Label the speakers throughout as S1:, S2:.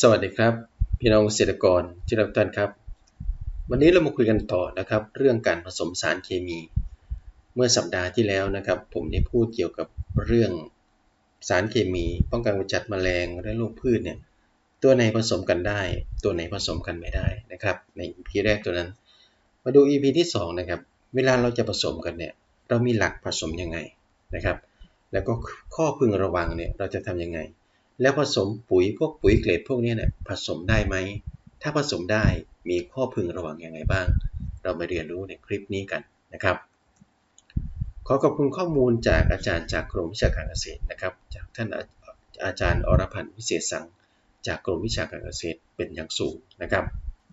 S1: สวัสดีครับ พี่น้องเกษตรกรที่รักท่านครับ วันนี้เรามาคุยกันต่อนะครับ เรื่องการผสมสารเคมี เมื่อสัปดาห์ที่แล้วนะครับ ผมได้พูดเกี่ยวกับเรื่องสารเคมี ป้องกันกำจัดแมลงและโรคพืชเนี่ยตัวไหนผสมกันได้ ตัวไหนผสมกันไม่ได้นะครับ ใน EP แรกตัวนั้น มาดู EP ที่2นะครับเวลาเราจะผสมกันเนี่ยเรามีหลักผสมยังไงนะครับ แล้วก็ข้อพึงระวังเนี่ยเราจะทำยังไง แล้วผสมปุ๋ยพวกปุ๋ยเกรดพวกนี้เนี่ยผสมได้ไหม ถ้าผสมได้มีข้อพึงระวังยังไงบ้าง เรามาเรียนรู้ในคลิปนี้กันนะครับ ขอขอบคุณข้อมูลจากอาจารย์จากกรมวิชาการเกษตรนะครับ จากท่านอาจารย์อรพันธ์วิเศษสังจากกรมวิชาการเกษตรเป็นอย่างสูงนะครับ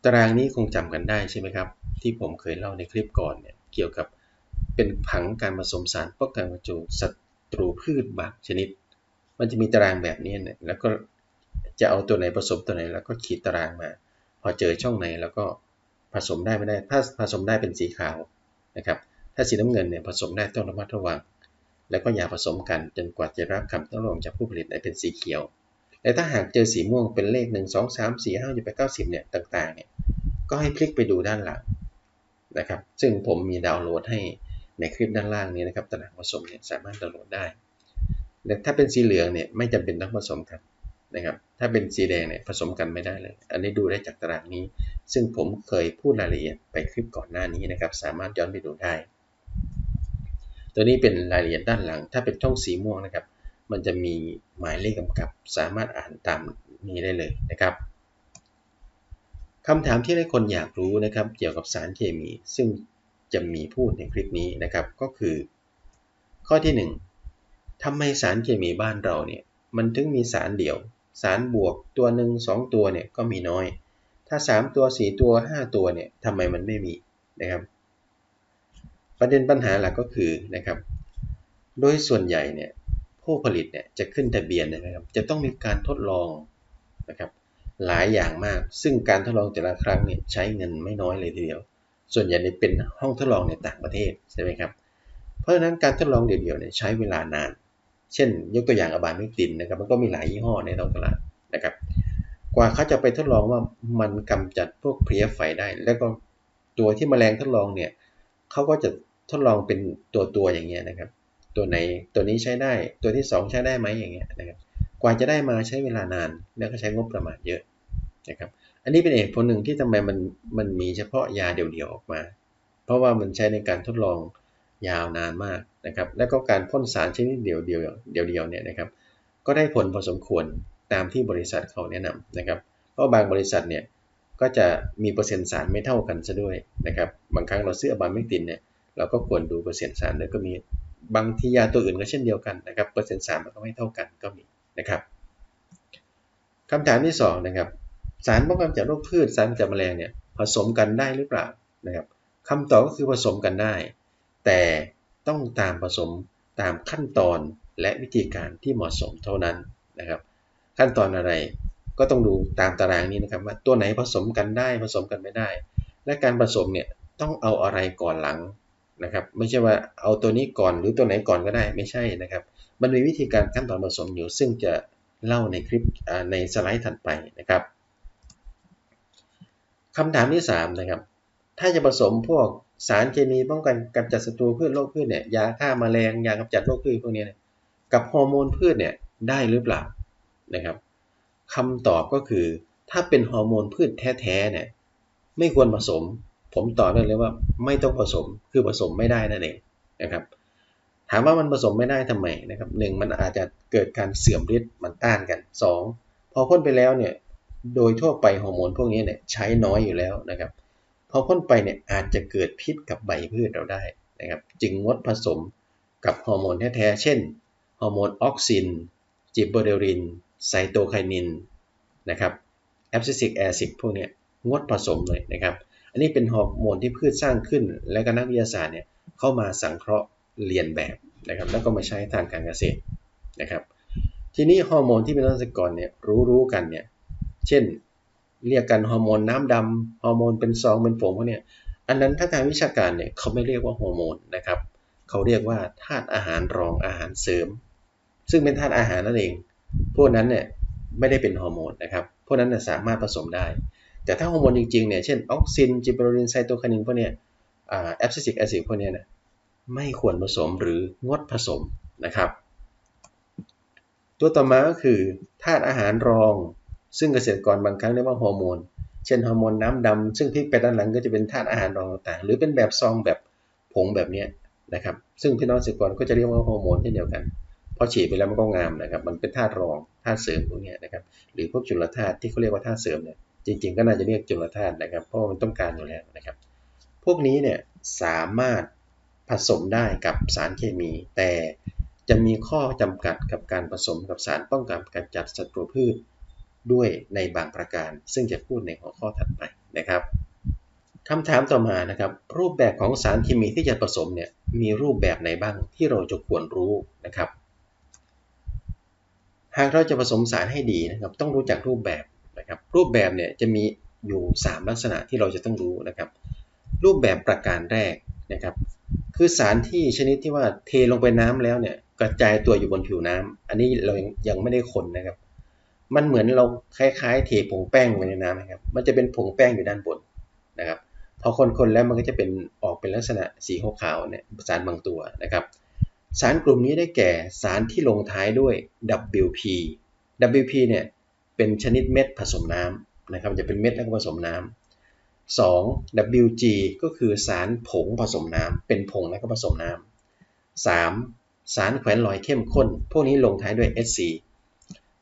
S1: ตารางนี้คงจำกันได้ใช่ไหมครับ ที่ผมเคยเล่าในคลิปก่อนเนี่ยเกี่ยวกับเป็นผังการผสมสารป้องกันกระจุศัตรูพืชบางชนิด มันจะมีตารางแบบนี้เนี่ยแล้วก็จะเอาตัวไหนผสมตัวไหน แล้วก็ขีดตารางมา พอเจอช่องไหนแล้วก็ผสมได้ไม่ได้ ถ้าผสมได้เป็นสีขาวนะครับ ถ้าสีน้ำเงินเนี่ยผสมได้ต้องระมัดระวัง แล้วก็อย่าผสมกันจนกว่าจะรับคำต้องลงจากผู้ผลิตได้เป็นสีเขียวแต่ถ้าหากเจอสีม่วงเป็นเลข 1 2 3 4 5 8 9 10เนี่ยต่างๆเนี่ย ก็ให้คลิกไปดูด้านหลังนะครับ ซึ่งผมมีดาวน์โหลดให้ในคลิปด้านล่างนี้นะครับตารางผสมเนี่ยสามารถดาวน์โหลดได้ ถ้าเป็นสีเหลืองเนี่ยไม่จำเป็นต้องผสมกันนะครับ ถ้าเป็นสีแดงเนี่ยผสมกันไม่ได้เลย อันนี้ดูได้จากตารางนี้ ซึ่งผมเคยพูดรายละเอียดไปคลิปก่อนหน้านี้นะครับ สามารถย้อนไปดูได้ ตัวนี้เป็นรายละเอียดด้านหลัง ถ้าเป็นช่องสีม่วงนะครับ มันจะมีหมายเลขกำกับ สามารถอ่านตามนี้ได้เลยนะครับคำถามที่หลายคนอยากรู้นะครับ เกี่ยวกับสารเคมี ซึ่งจะมีพูดในคลิปนี้นะครับ ก็คือ ข้อที่ 1 ทำไมสารเคมีบ้านเราเนี่ยมันถึงมีสารเดี่ยว สารบวกตัวหนึ่งสองตัวเนี่ยก็มีน้อย ถ้า 3 ตัว 4 ตัว 5 ตัวเนี่ยทำไมมันไม่มีนะครับ ประเด็นปัญหาหลักก็คือนะครับ โดยส่วนใหญ่เนี่ยผู้ผลิตเนี่ยจะขึ้นทะเบียนนะครับ จะต้องมีการทดลองนะครับหลายอย่างมาก ซึ่งการทดลองแต่ละครั้งเนี่ยใช้เงินไม่น้อยเลยทีเดียว ส่วนใหญ่เป็นห้องทดลองในต่างประเทศใช่ไหมครับ เพราะฉะนั้นการทดลองเดียวๆเนี่ยใช้เวลานาน เช่น ยกตัวอย่างอบามิกตินนะครับ มันก็มีหลายยี่ห้อในท้องตลาดนะครับ กว่าเขาจะไปทดลองว่ามันกำจัดพวกเพลี้ยไฟได้ แล้วก็ตัวที่มแมลงทดลองเนี่ยเขาก็จะทดลองเป็นตัวตัวอย่างเงี้ยนะครับ ตัวไหนตัวนี้ใช้ได้ ตัวที่ 2 ใช้ได้ไหมอย่างเงี้ยนะครับ กว่าจะได้มาใช้เวลานาน แล้วก็ใช้งบประมาณเยอะนะครับ อันนี้เป็นเหตุผลหนึ่งที่ทำไมมันมันมีเฉพาะยาเดี่ยวๆออกมา เพราะว่ามันใช้ในการทดลอง ยาวนานมากนะครับ และก็การพ่นสารชนิดเดียวเดียวเดียวเดียวเนี่ยนะครับ ก็ได้ผลพอสมควรตามที่บริษัทเขาแนะนำนะครับ เพราะบางบริษัทเนี่ยก็จะมีเปอร์เซ็นต์สารไม่เท่ากันซะด้วยนะครับ บางครั้งเราซื้อบามิตินเนี่ยเราก็ควรดูเปอร์เซ็นต์สารแล้วก็มีบางทียาตัวอื่นก็เช่นเดียวกันนะครับ เปอร์เซ็นต์สารมันก็ไม่เท่ากันก็มีนะครับคำถามที่2นะครับสารป้องกันจากโรคพืชสารจากแมลงเนี่ยผสมกันได้หรือเปล่านะครับคำตอบก็คือผสมกันได้ แต่ต้องตามผสมตามขั้นตอนและวิธีการที่เหมาะสมเท่านั้นนะครับ ขั้นตอนอะไรก็ต้องดูตามตารางนี้นะครับว่าตัวไหนผสมกันได้ผสมกันไม่ได้ และการผสมเนี่ยต้องเอาอะไรก่อนหลังนะครับ ไม่ใช่ว่าเอาตัวนี้ก่อนหรือตัวไหนก่อนก็ได้ไม่ใช่นะครับ มันมีวิธีการขั้นตอนผสมอยู่ ซึ่งจะเล่าในคลิปในสไลด์ถัดไปนะครับคำถามที่3นะครับถ้าจะผสมพวก สารเคมีป้องกันกำจัดศัตรูพืชโรคพืชเนี่ยยาฆ่ามาแมลงยากำจัดโรคพืชพวกนี้เนี่ยกับฮอร์โมนพืชเนี่ยได้หรือเปล่านะครับคำตอบก็คือถ้าเป็นฮอร์โมนพืชแท้ๆเนี่ยไม่ควรผสม ผมตอบได้เลยว่าไม่ต้องผสมคือผสมไม่ได้นั่นเองนะครับถามว่ามันผสมไม่ได้ทำไมนะครับหนึ่งมันอาจจะเกิดการเสื่อมฤทธิ์มันต้านกัน 2 พอพ่นไปแล้วเนี่ยโดยทั่วไปฮอร์โมนพวกนี้เนี่ยใช้น้อยอยู่แล้วนะครับ พอพ่นไปเนี่ยอาจจะเกิดพิษกับใบพืชเราได้นะครับจึงงดผสมกับฮอร์โมนแท้ๆ เช่น ฮอร์โมนออกซิน จิบเบอเดริน ไซโตไคนิน นะครับ แอปซิสิกแอซิดพวกนี้งดผสมเลยนะครับ อันนี้เป็นฮอร์โมนที่พืชสร้างขึ้น และก็นักวิทยาศาสตร์เนี่ยเข้ามาสังเคราะห์เรียนแบบนะครับ แล้วก็มาใช้ทางการเกษตรนะครับ ทีนี้ฮอร์โมนที่เป็นรัศกรเนี่ยรู้ๆกันเนี่ย เช่น เรียกกันฮอร์โมนน้ำดำฮอร์โมนเป็นซองเป็นผงพวกนี้อันนั้นถ้าทางวิชาการเนี่ยเขาไม่เรียกว่าฮอร์โมนนะครับเขาเรียกว่าธาตุอาหารรองอาหารเสริม ซึ่งเป็นธาตุอาหารนั่นเอง พวกนั้นเนี่ยไม่ได้เป็นฮอร์โมนนะครับพวกนั้นสามารถผสมได้ แต่ถ้าฮอร์โมนจริงๆเนี่ยเช่นออกซินจิบเบอรินไซโตคานินพวกเนี้ยแอปซิสิกแอซิดพวกเนี้ยนะไม่ควรผสมหรืองดผสมนะครับ ตัวต่อมาก็คือธาตุอาหารรอง ซึ่งเกษตรกรบางครั้งเรียกว่าฮอร์โมน เช่นฮอร์โมนน้ำดำซึ่งพลิกไปด้านหลังก็จะเป็นธาตุอาหารรองต่างๆ หรือเป็นแบบซองแบบผงแบบนี้นะครับ ซึ่งพี่น้องเกษตรกรก็จะเรียกว่าฮอร์โมนเช่นเดียวกัน พอฉีดไปแล้วมันก็งามนะครับ มันเป็นธาตุรอง ธาตุเสริมพวกนี้นะครับ หรือพวกจุลธาตุที่เขาเรียกว่าธาตุเสริมเนี่ย จริงๆ ก็น่าจะเรียกจุลธาตุนะครับ เพราะมันต้องการอยู่แล้วนะครับ พวกนี้เนี่ยสามารถผสมได้กับสารเคมี แต่จะมีข้อจำกัดกับการผสมกับสารป้องกันการจัดศัตรูพืช ด้วยในบางประการ ซึ่งจะพูดในหัวข้อถัดไปนะครับคำถามต่อมานะครับรูปแบบของสารเคมีที่จะผสมเนี่ยมีรูปแบบไหนบ้างที่เราจะควรรู้นะครับ หากเราจะผสมสารให้ดีนะครับต้องรู้จักรูปแบบนะครับรูปแบบเนี่ยจะมีอยู่ 3 ลักษณะที่เราจะต้องรู้นะครับ รูปแบบประการแรกนะครับ คือสารที่ชนิดที่ว่าเทลงไปน้ำแล้วเนี่ยกระจายตัวอยู่บนผิวน้ำอันนี้เรายังไม่ได้คนนะครับ มันเหมือนเราคล้ายๆเทผงแป้งลงไปในน้ำนะครับ มันจะเป็นผงแป้งอยู่ด้านบนนะครับ พอคนๆแล้วมันก็จะเป็นออกเป็นลักษณะสีขาวๆเนี่ยสารบางตัวนะครับ สารกลุ่มนี้ได้แก่สารที่ลงท้ายด้วย WP WP เนี่ยเป็นชนิดเม็ดผสมน้ำนะครับ จะเป็นเม็ดแล้วก็ผสมน้ำ 2. WG ก็คือสารผงผสมน้ำเป็นผงแล้วก็ผสมน้ำ 3. สารแขวนลอยเข้มข้น พวกนี้ลงท้ายด้วย SC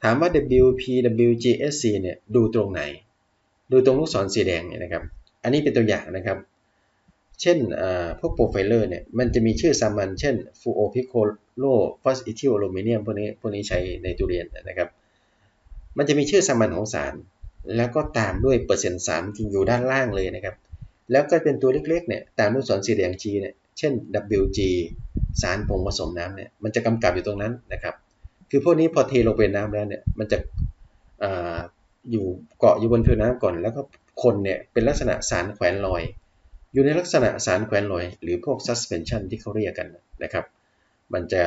S1: ถามว่า WP WG SC เนี่ยดูตรงไหน ดูตรงลูกศรสีแดงเนี่ยนะครับ อันนี้เป็นตัวอย่างนะครับ เช่นพวกโปรไฟเลอร์เนี่ยมันจะมีชื่อสามัญเช่นฟูโอพิโคโลฟอสอิทิลอลูมิเนียมพวกนี้พวกนี้ใช้ในตุเรียนนะครับ มันจะมีชื่อสามัญของสาร แล้วก็ตามด้วยเปอร์เซ็นต์สารที่อยู่ด้านล่างเลยนะครับ แล้วก็เป็นตัวเล็กๆเนี่ยตามด้วยสอนสีแดง G เนี่ยเช่น WG สารผงผสมน้ำเนี่ยมันจะกำกับอยู่ตรงนั้นนะครับ คือพวกนี้พอเทลงไปน้ำแล้วเนี่ย มันจะออยู่เกาะอยู่บนผิวน้ำก่อน แล้วก็คนเนี่ยเป็นลักษณะสารแขวนลอย อยู่ในลักษณะสารแขวนลอย หรือพวก suspension ที่เขาเรียกกันนะครับ มันจะ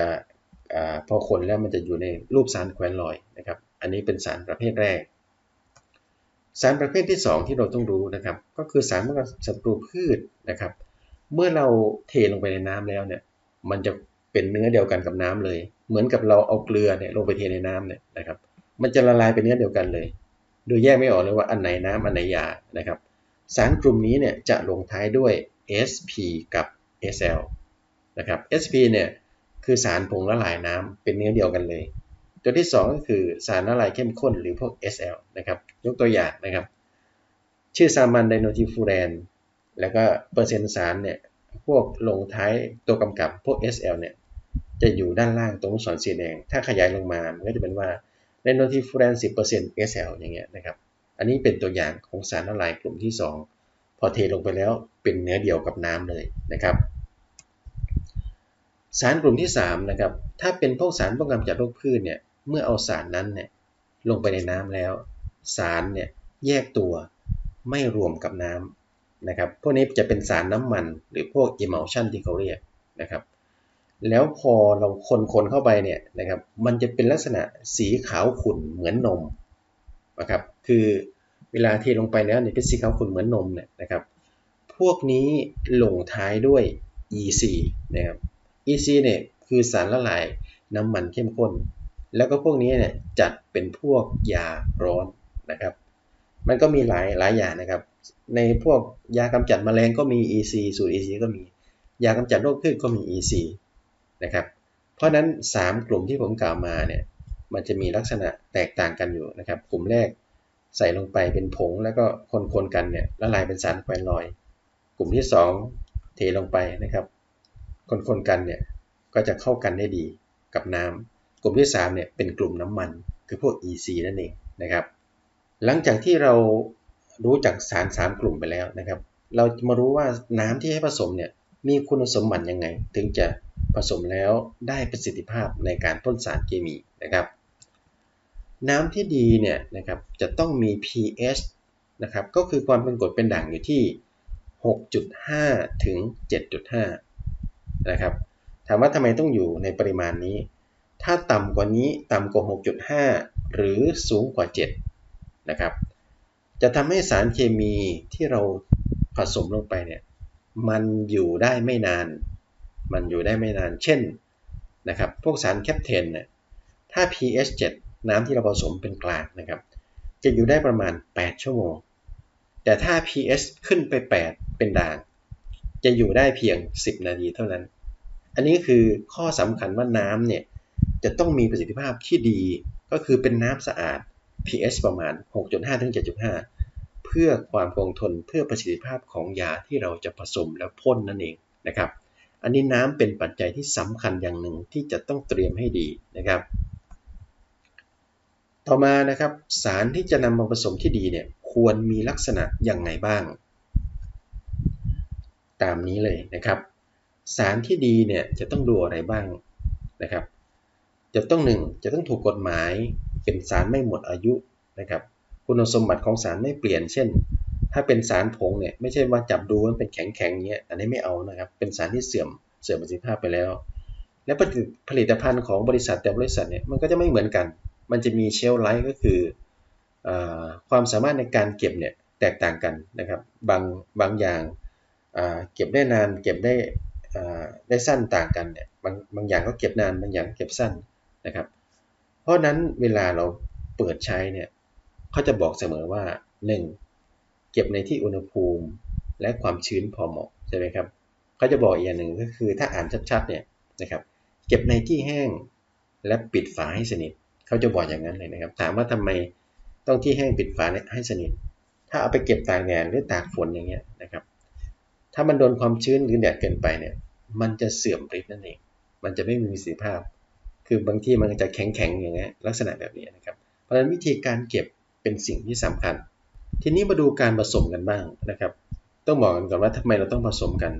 S1: อพอคนแล้วมันจะอยู่ในรูปสารแขวนลอยนะครับ อันนี้เป็นสารประเภทแรก สารประเภทที่ 2 ที่เราต้องรู้นะครับ ก็คือสารป้องกันศัตรูพืชนะครับ เมื่อเราเทลงไปในน้ำแล้วเนี่ย มันจะ เป็นเนื้อเดียวกันกับน้ำเลย เหมือนกับเราเอาเกลือเนี่ยลงไปเทในน้ำเนี่ยนะครับ มันจะละลายเป็นเนื้อเดียวกันเลย โดยแยกไม่ออกเลยว่าอันไหนน้ำอันไหนยานะครับ สารกลุ่มนี้เนี่ยจะลงท้ายด้วย SP กับ SL นะครับ SP เนี่ยคือสารผงละลายน้ำเป็นเนื้อเดียวกันเลย ตัวที่ 2 ก็คือสารละลายเข้มข้นหรือพวก SL นะครับ ยกตัวอย่างนะครับ ชื่อสามัญไดโนทิฟูแรนแล้วก็เปอร์เซ็นต์สารเนี่ยพวกลงท้ายตัวกำกับพวก SL เนี่ย จะอยู่ด้านล่างตรงสอนสีแดง ถ้าขยายลงมามันก็จะเป็นว่าไดโนทิฟูแรน10% SL อย่างเงี้ยนะครับ อันนี้เป็นตัวอย่างของสารละลายกลุ่มที่ 2 พอเทลงไปแล้วเป็นเนื้อเดียวกับน้ำเลยนะครับ สารกลุ่มที่3นะครับ ถ้าเป็นพวกสารป้องกันจากโรคพืชเนี่ย เมื่อเอาสารนั้นเนี่ยลงไปในน้ำแล้ว สารเนี่ยแยกตัวไม่รวมกับน้ำนะครับ พวกนี้จะเป็นสารน้ำมันหรือพวก emulsion ที่เขาเรียกนะครับ แล้วพอเราคนๆเข้าไปเนี่ยนะครับมันจะเป็นลักษณะสีขาวขุ่นเหมือนนมนะครับคือเวลาเทลงไปแล้วเนี่ยเป็นสีขาวขุ่นเหมือนนมเนี่ยนะครับพวกนี้ลงท้ายด้วย EC นะครับ EC เนี่ยคือสารละลายน้ำมันเข้มข้น แล้วก็พวกนี้เนี่ยจัดเป็นพวกยาร้อนนะครับ มันก็มีหลายหลายอย่างนะครับ ในพวกยากำจัดแมลงก็มี EC สูตร EC ก็มี ยากำจัดโรคพืชก็มี EC นะครับ เพราะนั้น 3 กลุ่มที่ผมกล่าวมาเนี่ยมันจะมีลักษณะแตกต่างกันอยู่นะครับ กลุ่มแรกใส่ลงไปเป็นผงแล้วก็คนๆกันเนี่ยละลายเป็นสารแควนลอย กลุ่มที่ 2 เทลงไปนะครับ คนๆกันเนี่ยก็จะเข้ากันได้ดีกับน้ำกลุ่มที่3เนี่ยเป็นกลุ่มน้ำมันคือพวก EC นั่นเองนะครับ หลังจากที่เรารู้จักสาร 3 กลุ่มไปแล้วนะครับ เรามารู้ว่าน้ำที่ให้ผสมเนี่ย มีคุณสมบัติยังไง ถึงจะผสมแล้วได้ประสิทธิภาพในการพ่นสารเคมีนะครับ น้ำที่ดีเนี่ยนะครับจะต้องมี pH นะครับก็คือความเป็นกรดเป็นด่างอยู่ที่ 6.5 ถึง 7.5 นะครับถามว่าทำไมต้องอยู่ในปริมาณนี้ ถ้าต่ำกว่านี้ต่ำกว่า 6.5 หรือสูงกว่านะครับ จะทำให้สารเคมีที่เราผสมลงไปเนี่ย มันอยู่ได้ไม่นาน มันอยู่ได้ไม่นาน เช่นนะครับพวกสารแคปเทนเนี่ยถ้า pH 7 น้ำที่เราผสมเป็นกลางนะครับจะอยู่ได้ประมาณ 8 ชั่วโมง แต่ถ้า pH ขึ้นไป 8 เป็นด่าง จะอยู่ได้เพียง 10 นาทีเท่านั้น อันนี้คือข้อสำคัญว่าน้ำเนี่ยจะต้องมีประสิทธิภาพที่ดี ก็คือเป็นน้ำสะอาด pH ประมาณ 6.5 ถึง 7.5 เพื่อความคงทนเพื่อประสิทธิภาพของยาที่เราจะผสมแล้วพ่นนั่นเองนะครับ อันนี้น้ำเป็นปัจจัยที่สำคัญอย่างหนึ่งที่จะต้องเตรียมให้ดีนะครับ ต่อมานะครับสารที่จะนำมาผสมที่ดีเนี่ยควรมีลักษณะอย่างไรบ้าง ตามนี้เลยนะครับ สารที่ดีเนี่ยจะต้องดูอะไรบ้างนะครับ จะต้องหนึ่งจะต้องถูกกฎหมายเป็นสารไม่หมดอายุนะครับ คุณสมบัติของสารไม่เปลี่ยน เช่น ถ้าเป็นสารผงเนี่ยไม่ใช่ว่าจับดูมันเป็นแข็งแข็งเงี้ยอันนี้ไม่เอานะครับ เป็นสารที่เสื่อมเสื่อมประสิทธิภาพไปแล้ว และผลิตภัณฑ์ของบริษัทแต่บริษัทเนี่ยมันก็จะไม่เหมือนกัน มันจะมีเชลไลท์ก็คืออความสามารถในการเก็บเนี่ยแตกต่างกันนะครับบางบางอย่างเก็บได้นานเก็บได้ได้สั้นต่างกันเนี่ยบางบางอย่างก็เก็บนานบางอย่างเก็บสั้นนะครับ เพราะนั้นเวลาเราเปิดใช้เนี่ย เขาจะบอกเสมอว่า 1. เก็บในที่อุณหภูมิและความชื้นพอเหมาะใช่ไหมครับเขาจะบอกอีกอย่างหนึ่งก็คือถ้าอ่านชัดๆเนี่ยนะครับเก็บในที่แห้งและปิดฝาให้สนิทเขาจะบอกอย่างนั้นเลยนะครับ ถามว่าทำไมต้องที่แห้งปิดฝาให้สนิท ถ้าเอาไปเก็บตากแดดหรือตากฝนอย่างเงี้ยนะครับ ถ้ามันโดนความชื้นหรือแดดเกินไปเนี่ยมันจะเสื่อมฤทธิ์นั่นเอง มันจะไม่มีประสิทธิภาพ คือบางที่มันจะแข็งๆอย่างเงี้ยลักษณะแบบนี้นะครับ เพราะฉะนั้นวิธีการเก็บ เป็นสิ่งที่สำคัญ ทีนี้มาดูการผสมกันบ้างนะครับ ต้องบอกกันก่อนว่าทำไมเราต้องผสมกัน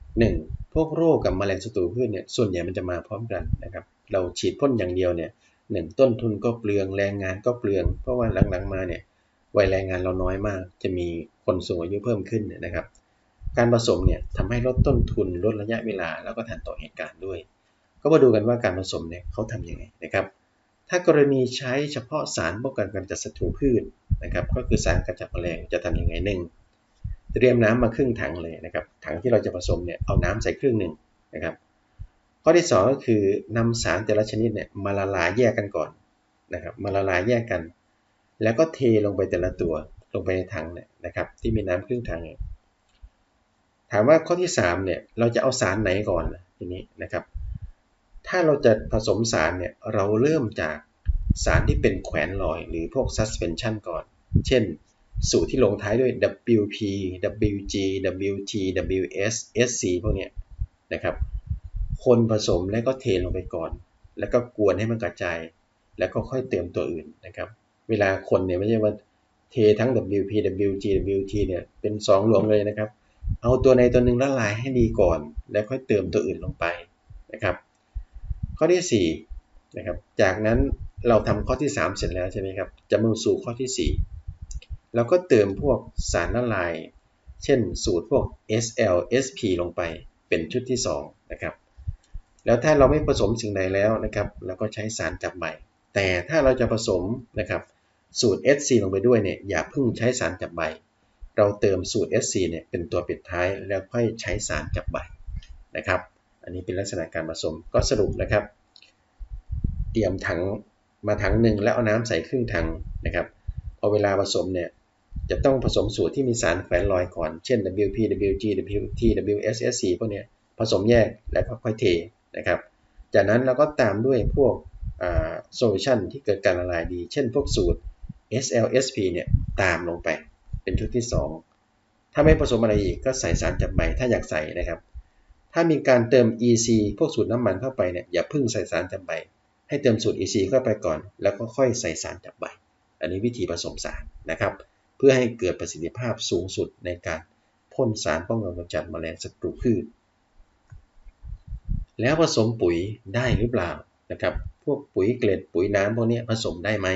S1: 1. พวกโรคกับมแมลงศัตรูพืชเนี่ยส่วนใหญ่มันจะมาพร้อมกันนะครับเราฉีดพ่นอย่างเดียวเนี่ยหนึ่งต้นทุนก็เปลืองแรงงานก็เปลือง เพราะว่าหลังๆมาเนี่ยวัยแรงงานเราน้อยมาก จะมีคนสูงอายุเพิ่มขึ้นนะครับ การผสมเนี่ยทำให้ลดต้นทุนลดระยะเวลาแล้วก็ทันต่อเหตุการณ์ด้วย ก็มาดูกันว่าการผสมเนี่ยเขาทำยังไงนะครับ ถ้ากรณีใช้เฉพาะสารป้องกันการจัดศัตรูพืชนะครับ ก็คือสารกำจัดแมลงจะทำยังไงหนึ่งเตรียมน้ำมาครึ่งถังเลยนะครับ ถังที่เราจะผสมเนี่ยเอาน้ำใส่ครึ่งหนึ่งนะครับ ข้อที่ 2 ก็คือนำสารแต่ละชนิดเนี่ยมาละลายแยกกันก่อนนะครับมาละลายแยกกัน แล้วก็เทลงไปแต่ละตัวลงไปในถังเนี่ยนะครับ ที่มีน้ำครึ่งถังถามว่าข้อที่3เนี่ยเราจะเอาสารไหนก่อนทีนี้นะครับ ถ้าเราจะผสมสารเนี่ยเราเริ่มจากสารที่เป็นแขวนลอย หรือพวก suspension ก่อน เช่น สูตรที่ลงท้ายด้วย WP WG WT WS SC พวกเนี้ยนะครับ คนผสมแล้วก็เทลงไปก่อน แล้วก็กวนให้มันกระจาย แล้วก็ค่อยเติมตัวอื่นนะครับ เวลาคนเนี่ยไม่ใช่ว่าเททั้ง WP WG WT เนี่ยเป็น2รวมเลยนะครับ เอาตัวในตัวหนึ่งละลายให้ดีก่อน แล้วค่อยเติมตัวอื่นลงไปนะครับ ข้อที่4นะครับจากนั้นเราทำข้อที่ 3 เสร็จแล้วใช่ไหมครับจะมาสู่ข้อที่ 4 เราก็เติมพวกสารละลาย เช่นสูตรพวก SL SP ลงไปเป็นชุดที่2นะครับแล้วถ้าเราไม่ผสมสิ่งใดแล้วนะครับเราก็ใช้สารจับใบแต่ถ้าเราจะผสมนะครับสูตร SC ลงไปด้วยเนี่ยอย่าเพิ่งใช้สารจับใบ เราเติมสูตร SC เนี่ยเป็นตัวปิดท้ายแล้วค่อยใช้สารจับใบนะครับ อันนี้เป็นลักษณะการผสมก็สรุปนะครับ เตรียมถังมาถังหนึ่งแล้วเอาน้ำใส่ครึ่งถังนะครับพอเวลาผสมเนี่ยจะต้องผสมสูตรที่มีสารแขวนลอยก่อน เช่น WP WG WT WSSC พวกนี้ผสมแยกแล้วก็ค่อยเทนะครับ จากนั้นเราก็ตามด้วยพวกโซลูชันที่เกิดการละลายดี เช่นพวกสูตร SLSP เนี่ยตามลงไปเป็นชุดที่ 2 ถ้าไม่ผสมอะไรอีกก็ใส่สารจับใบถ้าอยากใส่นะครับ ถ้ามีการเติม EC พวกสูตรน้ำมันเข้าไปเนี่ยอย่าพึ่งใส่สารจับใบ ให้เติมสูตร EC เข้าไปก่อน แล้วก็ค่อยใส่สารจับใบ อันนี้วิธีผสมสารนะครับ เพื่อให้เกิดประสิทธิภาพสูงสุดในการพ่นสารป้องกันกำจัดแมลงศัตรูพืช แล้วผสมปุ๋ยได้หรือเปล่านะครับ พวกปุ๋ยเกล็ดปุ๋ยน้ำพวกนี้ผสมได้ไหม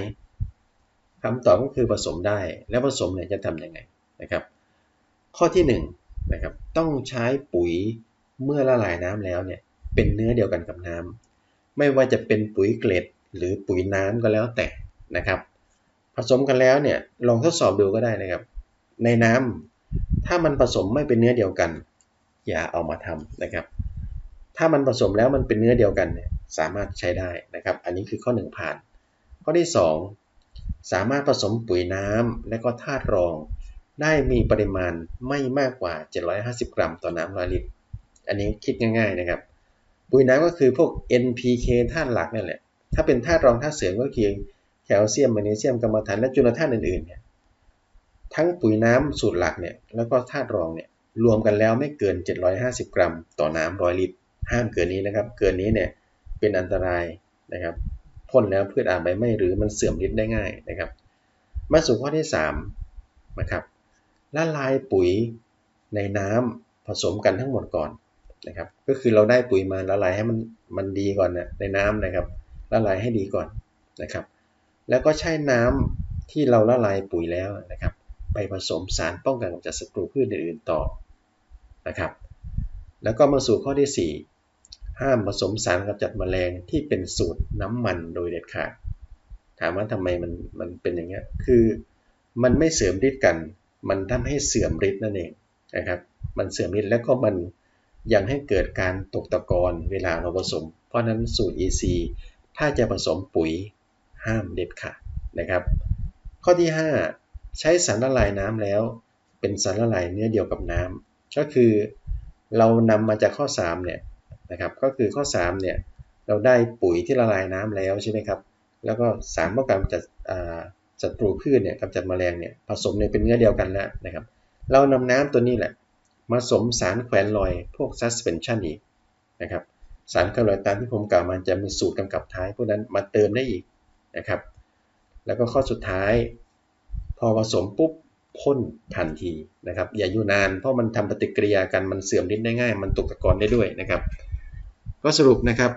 S1: คำตอบก็คือผสมได้ แล้วผสมเนี่ยจะทำยังไงนะครับ ข้อที่1นนะครับต้องใช้ปุ๋ย เมื่อละลายน้ำแล้วเนี่ยเป็นเนื้อเดียวกันกับน้ำไม่ว่าจะเป็นปุ๋ยเกล็ดหรือปุ๋ยน้ำก็แล้วแต่นะครับ ผสมกันแล้วเนี่ยลองทดสอบดูก็ได้นะครับ ในน้ำถ้ามันผสมไม่เป็นเนื้อเดียวกัน อย่าเอามาทำนะครับ ถ้ามันผสมแล้วมันเป็นเนื้อเดียวกันเนี่ยสามารถใช้ได้นะครับ อันนี้คือข้อ1ผ่าน ข้อที่ 2 สามารถผสมปุ๋ยน้ำและก็ธาตุรอง ได้มีปริมาณไม่มากกว่า 750 กรัมต่อน้ำร้อยลิตร อันนี้คิดง่าย ๆนะครับ ปุ๋ยน้ำก็คือพวก NPK ธาตุหลักนั่นแหละ ถ้าเป็นธาตุรองธาตุเสริมก็คือแคลเซียมแมกนีเซียมกัมมันถันและจุลธาตุอื่นๆเนี่ยทั้งปุ๋ยน้ำสูตรหลักเนี่ยแล้วก็ธาตุรองเนี่ยรวมกันแล้วไม่เกิน 750 กรัม ต่อน้ำร้อยลิตร ห้ามเกินนี้นะครับ เกินนี้เนี่ยเป็นอันตรายนะครับพ่นแล้วพืชอาจใบไม้หรือมันเสื่อมฤทธิ์ได้ง่ายนะครับ มาสู่ข้อที่3นะครับละลายปุ๋ยในน้ำผสมกันทั้งหมดก่อน นะครับ ก็คือเราได้ปุ๋ยมาละลายให้มันมันดีก่อนนะในน้ำนะครับละลายให้ดีก่อนนะครับ แล้วก็ใช้น้ำที่เราละลายปุ๋ยแล้วนะครับ ไปผสมสารป้องกันกำจัดศัตรูพืชอื่นๆต่อนะครับ แล้วก็มาสู่ข้อที่ 4 ห้ามผสมสารกำจัดแมลงที่เป็นสูตรน้ำมันโดยเด็ดขาด ถามว่าทำไมมันมันเป็นอย่างเงี้ยคือมันไม่เสริมฤทธิ์กัน มันทำให้เสื่อมฤทธิ์นั่นเองนะครับ มันเสื่อมฤทธิ์แล้วก็มัน ยังให้เกิดการตกตะกอนเวลาเราผสม เพราะนั้นสูตร EC ถ้าจะผสมปุ๋ยห้ามเด็ดขาดนะครับ ข้อที่ 5 ใช้สารละลายน้ำแล้ว เป็นสารละลายเนื้อเดียวกับน้ำก็คือเรานำมาจากข้อ3เนี่ยนะครับก็คือข้อ3เนี่ยเราได้ปุ๋ยที่ละลายน้ำแล้วใช่ไหมครับ แล้วก็สารป้องกันจัดศัตรูพืชเนี่ยกำจัดแมลงเนี่ยผสมเนี่ยเป็นเนื้อเดียวกันแล้วนะครับ เรานำน้ำตัวนี้แหละ มาสมสารแขวนลอยพวก suspension อีกนะครับสารแขวนลอยตามที่ผมกล่าวมาจะมีสูตรกำกับท้ายพวกนั้นมาเติมได้อีกนะครับ แล้วก็ข้อสุดท้าย พอผสมปุ๊บพ่นทันทีนะครับอย่าอยู่นานเพราะมันทำปฏิกิริยากันมันเสื่อมฤทธิ์ได้ง่าย มันตกตะกอนได้ด้วยนะครับ ก็สรุปนะครับ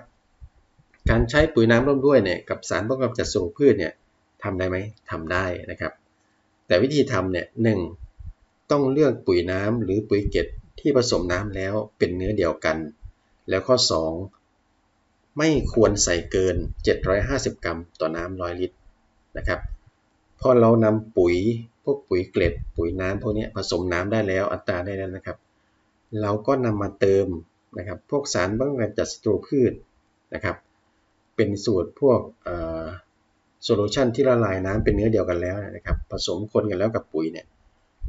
S1: การใช้ปุ๋ยน้ำร่วมด้วยเนี่ยกับสารป้องกันจัดสูพืชเนี่ยทำได้ไหมทำได้นะครับ แต่วิธีทำเนี่ยหนึ่ง ต้องเลือกปุ๋ยน้ำหรือปุ๋ยเกล็ดที่ผสมน้ำแล้วเป็นเนื้อเดียวกัน แล้วข้อ 2 ไม่ควรใส่เกิน 750 กรัมต่อน้ำร้อยลิตรนะครับพอเรานำปุ๋ยพวกปุ๋ยเกล็ด ปุ๋ยน้ำพวกนี้ผสมน้ำได้แล้วอัตราได้แล้วนะครับ เราก็นำมาเติมนะครับ พวกสารป้องกันจัดศัตรูพืชนะครับ เป็นสูตรพวกโซลูชันที่ละลายน้ำเป็นเนื้อเดียวกันแล้วนะครับ ผสมคนกันแล้วกับปุ๋ยเนี่ย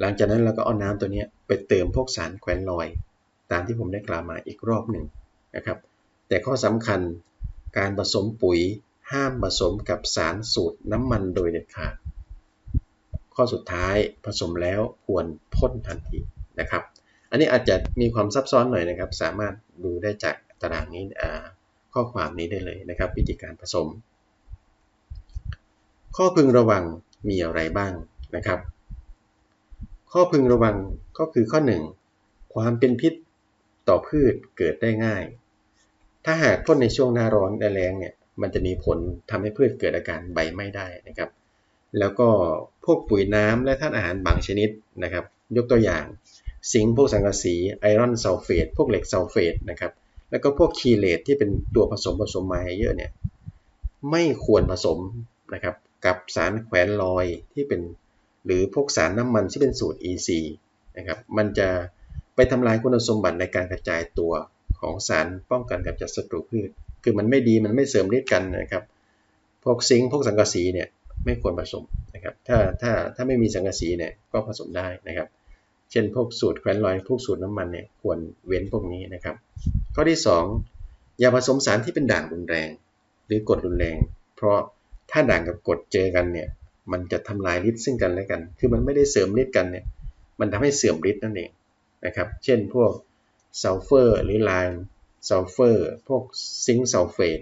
S1: หลังจากนั้นเราก็เอาน้ำตัวนี้ไปเติมพวกสารแควนลอย ตามที่ผมได้กล่าวมาอีกรอบหนึ่งนะครับ แต่ข้อสำคัญการผสมปุ๋ยห้ามผสมกับสารสูตรน้ำมันโดยเด็ดขาด ข้อสุดท้ายผสมแล้วควรพ่นทันทีนะครับ อันนี้อาจจะมีความซับซ้อนหน่อยนะครับ สามารถดูได้จากตารางนี้ข้อความนี้ได้เลยนะครับ วิธีการผสม ข้อพึงระวังมีอะไรบ้างนะครับ ข้อพึงระวังก็คือข้อ 1 ความเป็นพิษต่อพืชเกิดได้ง่าย ถ้าหากพ่นในช่วงหน้าร้อนแรงเนี่ยมันจะมีผลทำให้พืชเกิดอาการใบไม่ได้นะครับ แล้วก็พวกปุ๋ยน้ำและธาตุอาหารบางชนิดนะครับ ยกตัวอย่างสิงพวกสังกะสีไอรอนซัลเฟตพวกเหล็กซัลเฟตนะครับแล้วก็พวกคีเลตที่เป็นตัวผสมผสมมาเยอะเนี่ยไม่ควรผสมนะครับกับสารแขวนลอยที่เป็น หรือพวกสารน้ำมันที่เป็นสูตร EC นะครับมันจะไปทำลายคุณสมบัติในการกระจายตัวของสารป้องกันกับจัดศัตรูพืช คือมันไม่ดีมันไม่เสริมฤทธิ์กันนะครับ พวกซิงค์พวกสังกะสีเนี่ยไม่ควรผสมนะครับ ถ้าถ้าถ้าไม่มีสังกะสีเนี่ยก็ผสมได้นะครับ เช่นพวกสูตรแควนลอยพวกสูตรน้ำมันเนี่ยควรเว้นพวกนี้นะครับ ข้อที่ 2 อย่าผสมสารที่เป็นด่างรุนแรง หรือกรดรุนแรง เพราะถ้าด่างกับกรดเจอกันเนี่ย มันจะทำลายฤทธิ์ซึ่งกันและกัน คือมันไม่ได้เสริมฤทธิ์กันเนี่ย มันทำให้เสื่อมฤทธิ์นั่นเองนะครับ เช่นพวกซัลเฟอร์หรือไลม์ซัลเฟอร์ พวกซิงค์ซัลเฟต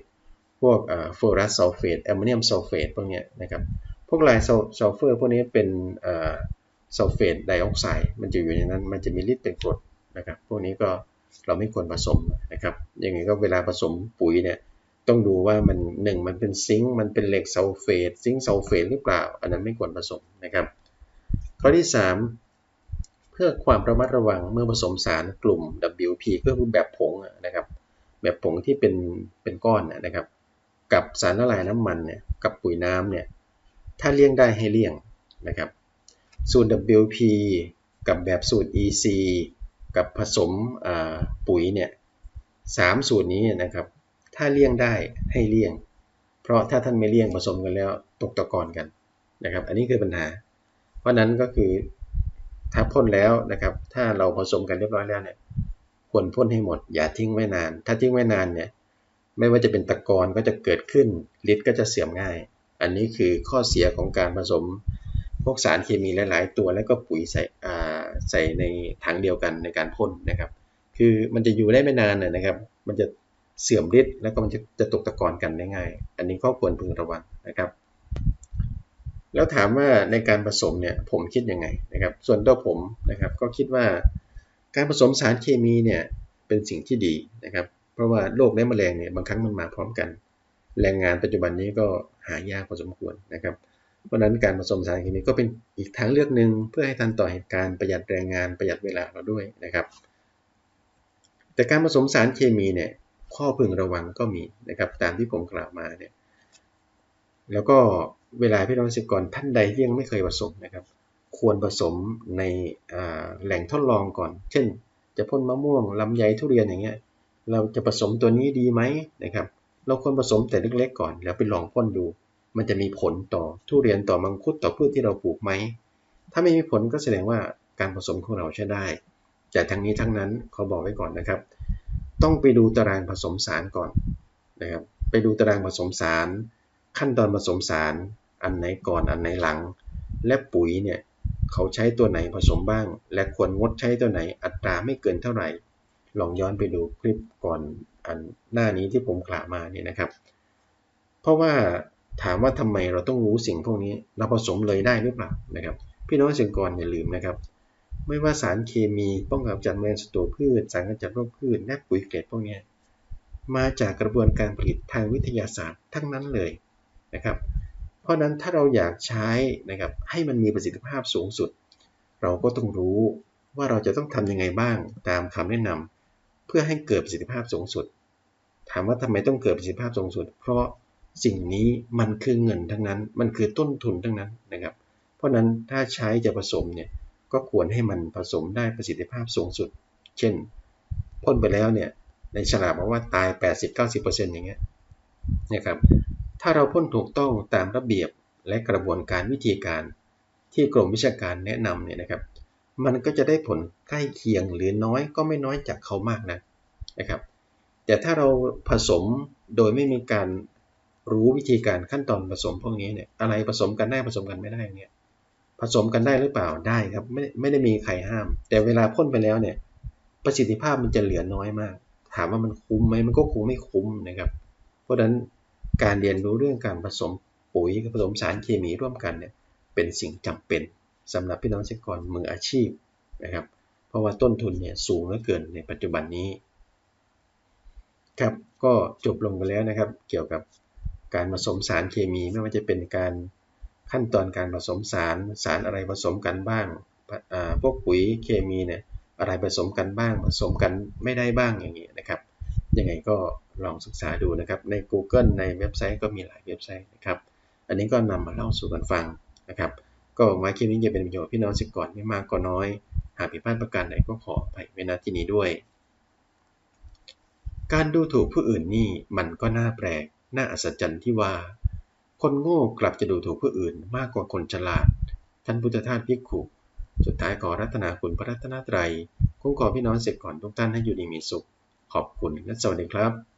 S1: พวกฟอรัสซัลเฟตแอมโมเนียมซัลเฟตพวกเนี้นะครับ พวกไลน์ซัลเฟอร์พวกนี้เป็นซัลเฟตไดออกไซด์ มันจะอยู่ในนั้น มันจะมีฤทธิ์เป็นกรดนะครับ พวกนี้ก็เราไม่ควรผสมนะครับ อย่างนี้ก็เวลาผสมปุ๋ยเนี่ย ต้องดูว่ามันหนึ่งมันเป็นซิงค์มันเป็นเหล็กซัลเฟตซิงค์ซัลเฟตหรือเปล่า อันนั้นไม่ควรผสมนะครับ ข้อที่ 3 เพื่อความระมัดระวังเมื่อผสมสารกลุ่ม WP ก็คือแบบผงนะครับ แบบผงที่เป็นเป็นก้อนนะครับ กับสารละลายน้ำมันเนี่ยกับปุ๋ยน้ำเนี่ยถ้าเลี่ยงได้ให้เลี่ยงนะครับสูตร WP กับแบบสูตร EC กับผสมปุ๋ยเนี่ยสามสูตรนี้นะครับ ถ้าเลี่ยงได้ให้เลี่ยง เพราะถ้าท่านไม่เลี่ยงผสมกันแล้วตกตะกอนกันนะครับ อันนี้คือปัญหา เพราะนั้นก็คือถ้าพ่นแล้วนะครับ ถ้าเราผสมกันเรียบร้อยแล้วเนี่ยควรพ่นให้หมด อย่าทิ้งไว้นาน ถ้าทิ้งไว้นานเนี่ยไม่ว่าจะเป็นตะกอนก็จะเกิดขึ้นฤทธิ์ก็จะเสื่อมง่าย อันนี้คือข้อเสียของการผสมพวกสารเคมีหลาย ๆ ตัวแล้วก็ปุ๋ยใส่ใส่ในถังเดียวกันในการพ่นนะครับ คือมันจะอยู่ได้ไม่นานนะครับ มันจะ เสื่อมฤทธิ์แล้วก็มันจะจะตกตะกอนกันได้ง่าย อันนี้ก็ควรพึงระวังนะครับ แล้วถามว่าในการผสมเนี่ยผมคิดยังไงนะครับ ส่วนตัวผมนะครับก็คิดว่าการผสมสารเคมีเนี่ยเป็นสิ่งที่ดีนะครับ เพราะว่าโรคและแมลงเนี่ยบางครั้งมันมาพร้อมกัน แรงงานปัจจุบันนี้ก็หายากพอสมควรนะครับ เพราะนั้นการผสมสารเคมีก็เป็นอีกทางเลือกหนึ่งเพื่อให้ทันต่อเหตุการณ์ประหยัดแรงงานประหยัดเวลาเราด้วยนะครับ แต่การผสมสารเคมีเนี่ย ข้อพึงระวังก็มีนะครับตามที่ผมกล่าวมาเนี่ยแล้วก็เวลาพี่น้องเกษตรกรท่านใดที่ยังไม่เคยผสมนะครับ ควรผสมในแหล่งทดลองก่อน เช่น จะพ่นมะม่วงลำไยทุเรียนอย่างเงี้ยเราจะผสมตัวนี้ดีไหมนะครับ เราควรผสมแต่เล็กๆก่อน แล้วไปลองพ่นดู มันจะมีผลต่อทุเรียนต่อมังคุดต่อพืชที่เราปลูกไหม ถ้าไม่มีผลก็แสดงว่าการผสมของเราใช้ได้แต่ทั้งนี้ทั้งนั้นเขาบอกไว้ก่อนนะครับ ต้องไปดูตารางผสมสารก่อนนะครับไปดูตารางผสมสาร ขั้นตอนผสมสาร อันไหนก่อนอันไหนหลัง และปุ๋ยเนี่ยเขาใช้ตัวไหนผสมบ้าง และควรงดใช้ตัวไหนอัตราไม่เกินเท่าไหร่ ลองย้อนไปดูคลิปก่อนอันหน้านี้ที่ผมกล่าวมาเนี่ยนะครับ เพราะว่าถามว่าทำไมเราต้องรู้สิ่งพวกนี้เราผสมเลยได้หรือเปล่านะครับ พี่น้องเกษตรกรอย่าลืมนะครับ ไม่ว่าสารเคมีป้องกันจัดแมลงศัตรูพืช สารกำจัดโรคพืชและปุ๋ยเกล็ดพวกนี้มาจากกระบวนการผลิตทางวิทยาศาสตร์ทั้งนั้นเลยนะครับ เพราะนั้นถ้าเราอยากใช้นะครับให้มันมีประสิทธิภาพสูงสุด เราก็ต้องรู้ว่าเราจะต้องทำยังไงบ้างตามคำแนะนำเพื่อให้เกิดประสิทธิภาพสูงสุด ถามว่าทำไมต้องเกิดประสิทธิภาพสูงสุด เพราะสิ่งนี้มันคือเงินทั้งนั้น มันคือต้นทุนทั้งนั้นนะครับ เพราะนั้นถ้าใช้จะผสมเนี่ย ก็ควรให้มันผสมได้ประสิทธิภาพสูงสุด เช่นพ่นไปแล้วเนี่ยในฉลากบอกว่าตาย 80-90%อย่างเงี้ยนะครับถ้าเราพ่นถูกต้องตามระเบียบและกระบวนการวิธีการที่กรมวิชาการแนะนำเนี่ยนะครับ มันก็จะได้ผลใกล้เคียงหรือน้อยก็ไม่น้อยจากเขามากนะนะครับ แต่ถ้าเราผสมโดยไม่มีการรู้วิธีการขั้นตอนผสมพวกนี้เนี่ยอะไรผสมกันได้ผสมกันไม่ได้เนี่ย ผสมกันได้หรือเปล่าได้ครับ ไม่ไม่ได้มีใครห้าม แต่เวลาพ่นไปแล้วเนี่ย ประสิทธิภาพมันจะเหลือน้อยมาก ถามว่ามันคุ้มไหมมันก็คงไม่คุ้มนะครับ เพราะฉะนั้นการเรียนรู้เรื่องการผสมปุ๋ยกับผสมสารเคมีร่วมกันเนี่ยเป็นสิ่งจำเป็นสำหรับพี่น้องเกษตรกรมืออาชีพนะครับ เพราะว่าต้นทุนเนี่ยสูงเหลือเกินในปัจจุบันนี้ครับก็จบลงไปแล้วนะครับ เกี่ยวกับการผสมสารเคมีไม่ว่าจะเป็นการ ขั้นตอนการผสมสารสารอะไรผสมกันบ้าง พวกปุ๋ยเคมีเนี่ยอะไรผสมกันบ้าง ผสมกันไม่ได้บ้างอย่างนี้นะครับยังไงก็ลองศึกษาดูนะครับ ใน Google ในเว็บไซต์ก็มีหลายเว็บไซต์นะครับ อันนี้ก็นำมาเล่าสู่กันฟังนะครับ ก็หมาคลิปนี้จะเป็นประโยชน์พี่น้องสิก่อนไม่มากก็น้อย หากผิดพลาดประการใดก็ขอไปเวลาที่นี้ด้วย การดูถูกผู้อื่นนี่มันก็น่าแปลกน่าอัศจรรย์ที่ว่า คนโง่กลับจะดูถูกผู้อื่นมากกว่าคนฉลาด ท่านพุทธทาสพิกขุสุดท้ายขอรัตนาคุณพระรัตนตรัย คุ้มครองพี่น้องเสร็จก่อนทุกท่านให้อยู่ดีมีสุข ขอบคุณและสวัสดีครับ